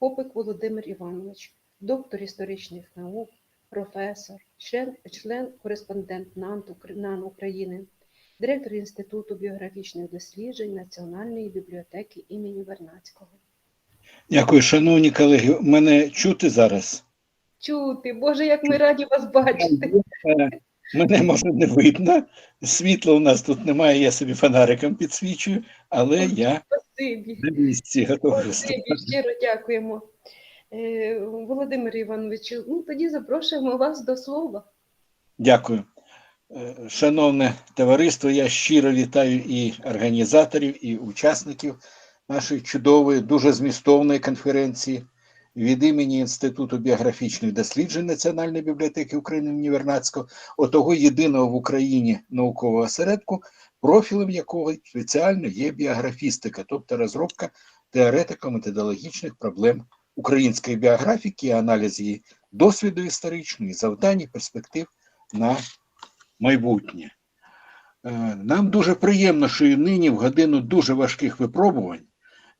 Попик Володимир Іванович, доктор історичних наук, професор, член, член-кореспондент НАН, НАН України, директор Інституту біографічних досліджень Національної бібліотеки імені Вернацького. Дякую, шановні колеги. Мене чути зараз? Чути, Боже, як ми раді вас бачити. Е, Мене може не видно. Світла у нас тут немає, я собі фонариком підсвічую, але я Спасибі. на місці. Спасибі, щиро дякуємо. Е, Володимир Івановичу, ну тоді запрошуємо вас до слова. Дякую. Е, Шановне товариство, я щиро вітаю і організаторів, і учасників нашої чудової, дуже змістовної конференції від імені Інституту біографічних досліджень Національної бібліотеки України імені Вернадського, отого єдиного в Україні наукового осередку, профілем якого спеціально є біографістика, тобто розробка теоретико-методологічних проблем української біографіки аналіз її досвіду історичного, і завдань, і перспектив на майбутнє. Е, Нам дуже приємно, що і нині в годину дуже важких випробувань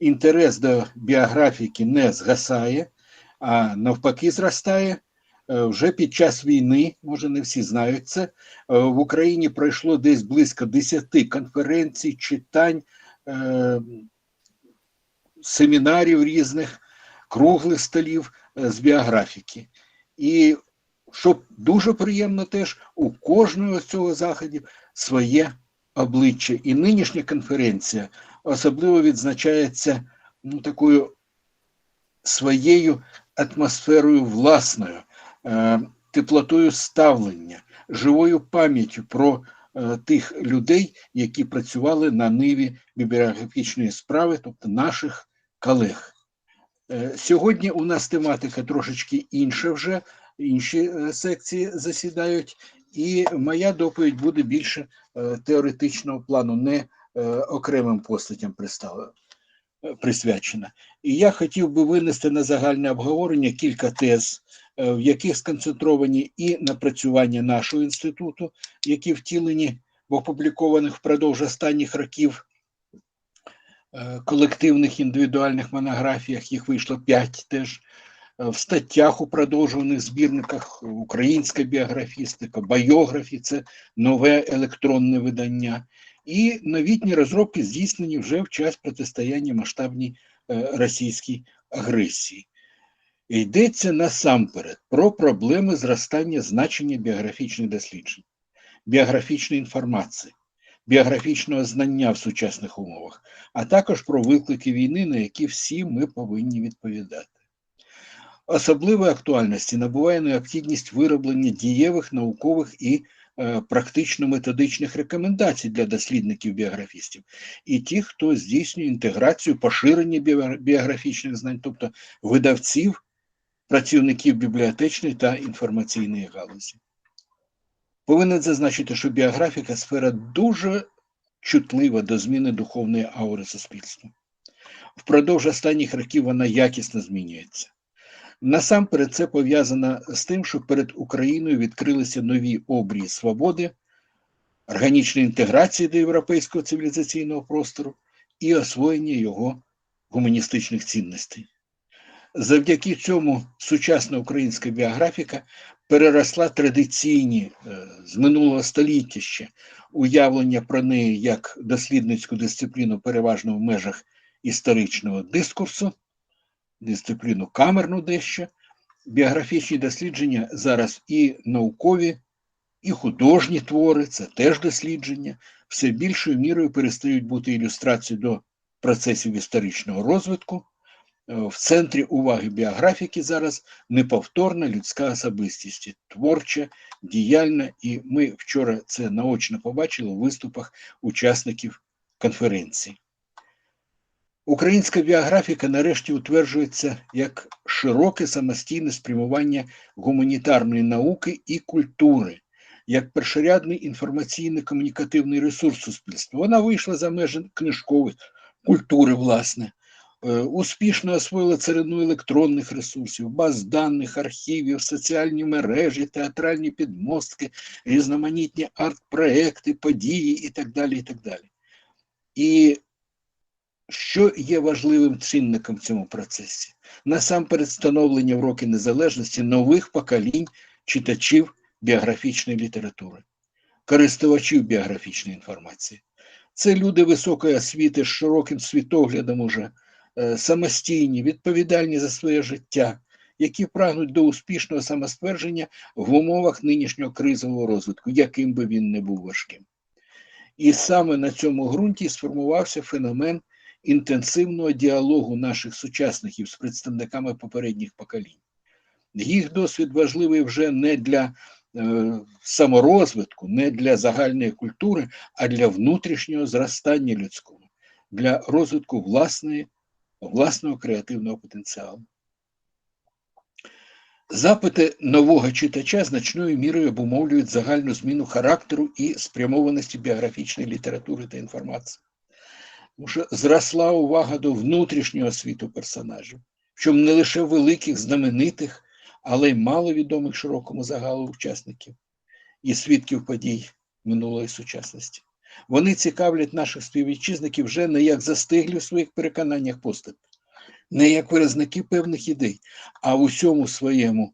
інтерес до біографіки не згасає, а навпаки зростає. Е, Вже під час війни, може не всі знають це, е, в Україні пройшло десь близько 10 конференцій, читань, е, семінарів різних, круглих столів з біографіки. І що дуже приємно теж, у кожного з цього заходів своє обличчя. І нинішня конференція особливо відзначається ну, такою своєю атмосферою власною, теплотою ставлення, живою пам'яттю про е, тих людей, які працювали на ниві бібліографічної справи, тобто наших колег. Е, Сьогодні у нас тематика трошечки інша вже, інші е, секції засідають, і моя доповідь буде більше е, теоретичного плану, не е, окремим постатям е, присвячена. І я хотів би винести на загальне обговорення кілька тез, е, в яких сконцентровані і напрацювання нашого інституту, які втілені в опублікованих впродовж останніх років е, колективних індивідуальних монографіях, їх вийшло п'ять теж, е, в статтях у продовжуваних збірниках Українська біографістика, байографі це нове електронне видання, і новітні розробки здійснені вже в час протистояння масштабній е, російській агресії. Йдеться насамперед про проблеми зростання значення біографічних досліджень, біографічної інформації, біографічного знання в сучасних умовах, а також про виклики війни, на які всі ми повинні відповідати. Особливої актуальності набуває необхідність вироблення дієвих наукових і е, практично-методичних рекомендацій для дослідників біографістів і тих, хто здійснює інтеграцію поширення біографічних знань, тобто видавців, працівників бібліотечної та інформаційної галузі. Повинен зазначити, що біографіка сфера дуже чутлива до зміни духовної аури суспільства. Впродовж останніх років вона якісно змінюється. Насамперед, це пов'язано з тим, що перед Україною відкрилися нові обрії свободи, органічної інтеграції до європейського цивілізаційного простору і освоєння його гуманістичних цінностей. Завдяки цьому сучасна українська біографіка переросла традиційні е, з минулого століття ще уявлення про неї як дослідницьку дисципліну переважно в межах історичного дискурсу, дисципліну камерну дещо. Біографічні дослідження зараз і наукові, і художні твори, це теж дослідження, все більшою мірою перестають бути ілюстрацією до процесів історичного розвитку. Е, В центрі уваги біографіки зараз неповторна людська особистість, творча, діяльна, і ми вчора це наочно побачили у виступах учасників конференції. Українська біографіка нарешті утверджується як широке самостійне спрямування гуманітарної науки і культури, як першорядний інформаційно-комунікативний ресурс суспільства. Вона вийшла за межі книжкової культури, власне, успішно освоїла царину електронних ресурсів, баз даних, архівів, соціальні мережі, театральні підмостки, різноманітні арт-проекти, події і так далі. І так далі. І що є важливим чинником в цьому процесі? насамперед становлення в роки незалежності нових поколінь читачів біографічної літератури, користувачів біографічної інформації. Це люди високої освіти з широким світоглядом уже, е, самостійні, відповідальні за своє життя, які прагнуть до успішного самоствердження в умовах нинішнього кризового розвитку, яким би він не був важким. І саме на цьому ґрунті сформувався феномен інтенсивного діалогу наших сучасників з представниками попередніх поколінь. Їх досвід важливий вже не для е, саморозвитку, не для загальної культури, а для внутрішнього зростання людського, для розвитку власної, власного креативного потенціалу. Запити нового читача значною мірою обумовлюють загальну зміну характеру і спрямованості біографічної літератури та інформації. Тому що зросла увага до внутрішнього світу персонажів, що не лише великих, знаменитих, але й маловідомих широкому загалу учасників і свідків подій минулої сучасності. Вони цікавлять наших співвітчизників вже не як застиглі в своїх переконаннях постаті, не як виразники певних ідей, а в усьому своєму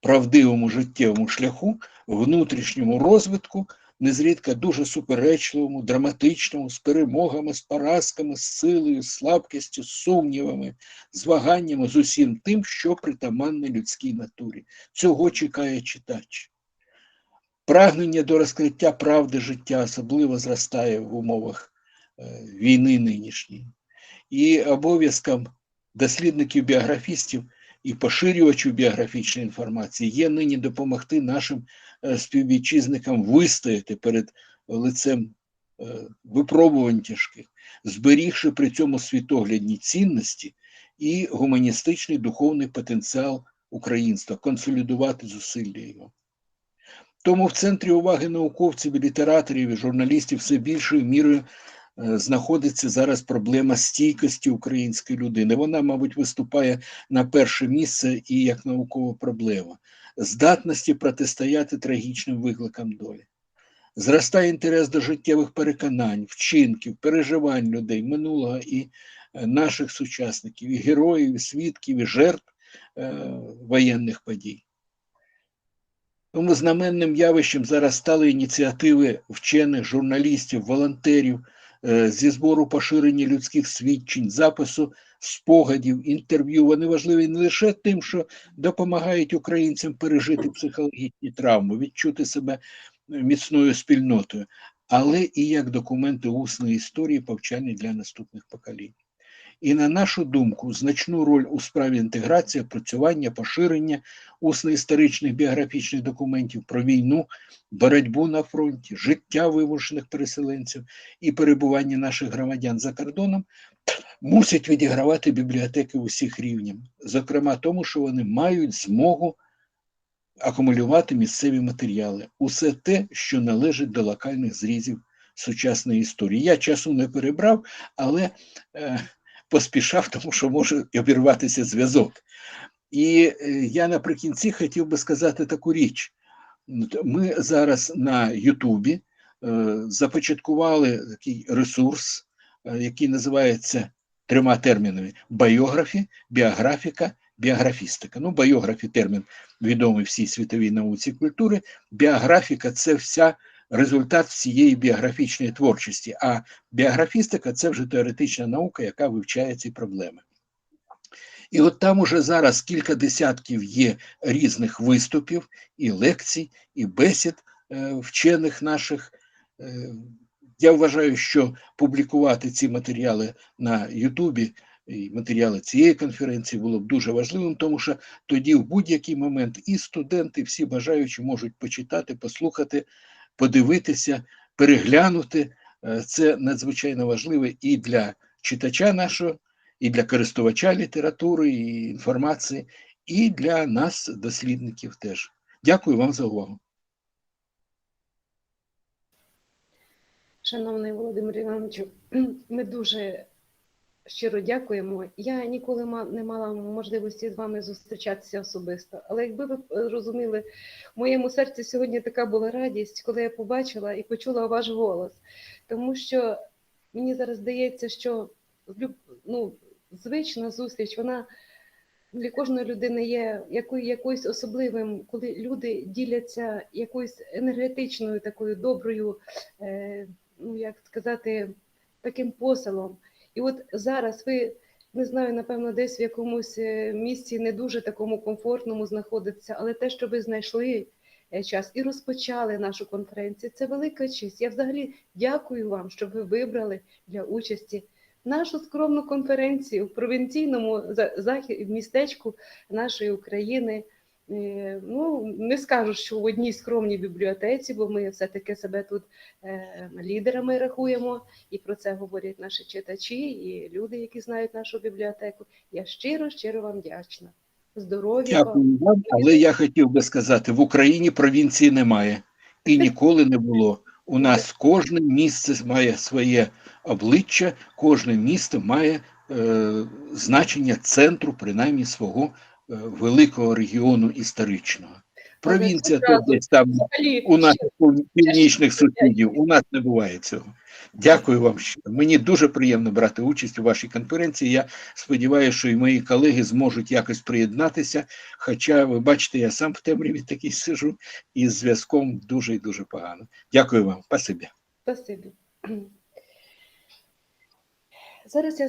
правдивому життєвому шляху, внутрішньому розвитку, незрідка дуже суперечливому, драматичному, з перемогами, з поразками, з силою, з слабкістю, з сумнівами, з ваганнями, з усім тим, що притаманне людській натурі. Цього чекає читач. Прагнення до розкриття правди життя особливо зростає в умовах е, війни нинішньої. І обов'язком дослідників біографістів і поширювачів біографічної інформації є нині допомогти нашим е, співвітчизникам вистояти перед лицем е, випробувань тяжких, зберігши при цьому світоглядні цінності і гуманістичний духовний потенціал українства, консолідувати зусилля його. Тому в центрі уваги науковців, літераторів і журналістів все більшою мірою е, знаходиться зараз проблема стійкості української людини. Вона, мабуть, виступає на перше місце і як наукова проблема, здатності протистояти трагічним викликам долі. Зростає інтерес до життєвих переконань, вчинків, переживань людей минулого і е, наших сучасників, і героїв, і свідків, і жертв е, воєнних подій. Тому знаменним явищем зараз стали ініціативи вчених, журналістів, волонтерів е, зі збору поширення людських свідчень, запису спогадів, інтерв'ю. Вони важливі не лише тим, що допомагають українцям пережити психологічні травми, відчути себе міцною спільнотою, але і як документи усної історії, повчальні для наступних поколінь. І на нашу думку, значну роль у справі інтеграції, опрацювання, поширення усно-історичних біографічних документів про війну, боротьбу на фронті, життя вимушених переселенців і перебування наших громадян за кордоном мусять відігравати бібліотеки усіх рівнів, зокрема тому, що вони мають змогу акумулювати місцеві матеріали, усе те, що належить до локальних зрізів сучасної історії. Я часу не перебрав, але е, поспішав, тому що може обірватися зв'язок. І е, я наприкінці хотів би сказати таку річ. Ми зараз на Ютубі е, започаткували такий ресурс, е, який називається трьома термінами: байографі, біографіка, біографістика. Ну, байографі термін відомий всій світовій науці культури. Біографіка це вся результат всієї біографічної творчості, а біографістика це вже теоретична наука, яка вивчає ці проблеми. І от там уже зараз кілька десятків є різних виступів, і лекцій, і бесід е, вчених наших. Е, я вважаю, що публікувати ці матеріали на Ютубі і матеріали цієї конференції було б дуже важливим, тому що тоді в будь-який момент і студенти, всі бажаючі можуть почитати, послухати, подивитися, переглянути. Е, Це надзвичайно важливо і для читача нашого, і для користувача літератури і інформації, і для нас, дослідників, теж. Дякую вам за увагу. Шановний Володимир Івановичу, ми дуже щиро дякуємо. Я ніколи не мала можливості з вами зустрічатися особисто. Але якби ви розуміли, в моєму серці сьогодні така була радість, коли я побачила і почула ваш голос. Тому що мені зараз здається, що ну, звична зустріч, вона для кожної людини є якою, якоюсь особливим, коли люди діляться якоюсь енергетичною такою доброю, е, ну як сказати, таким посилом. І от зараз ви не знаю, напевно, десь в якомусь е, місці не дуже такому комфортному знаходитеся, але те, що ви знайшли е, час і розпочали нашу конференцію, це велика честь. Я взагалі дякую вам, що ви вибрали для участі нашу скромну конференцію в провінційному за- захі- містечку нашої України. Е, Ну, не скажу, що в одній скромній бібліотеці, бо ми все-таки себе тут е, лідерами рахуємо, і про це говорять наші читачі і люди, які знають нашу бібліотеку. Я щиро, щиро вам вдячна. Здоров'я вам. Але я хотів би сказати, в Україні провінції немає і ніколи не було. У нас кожне місце має своє обличчя, кожне місто має е, значення центру, принаймні свого великого регіону історичного. Провінція то десь там у нас північних сусідів. У нас не буває цього. Дякую вам. Мені дуже приємно брати участь у вашій конференції. Я сподіваюся, що і мої колеги зможуть якось приєднатися. Хоча, ви бачите, я сам в темряві такий сижу, і з зв'язком дуже і дуже погано. Дякую вам. Спасибі. Спасибі. Зараз я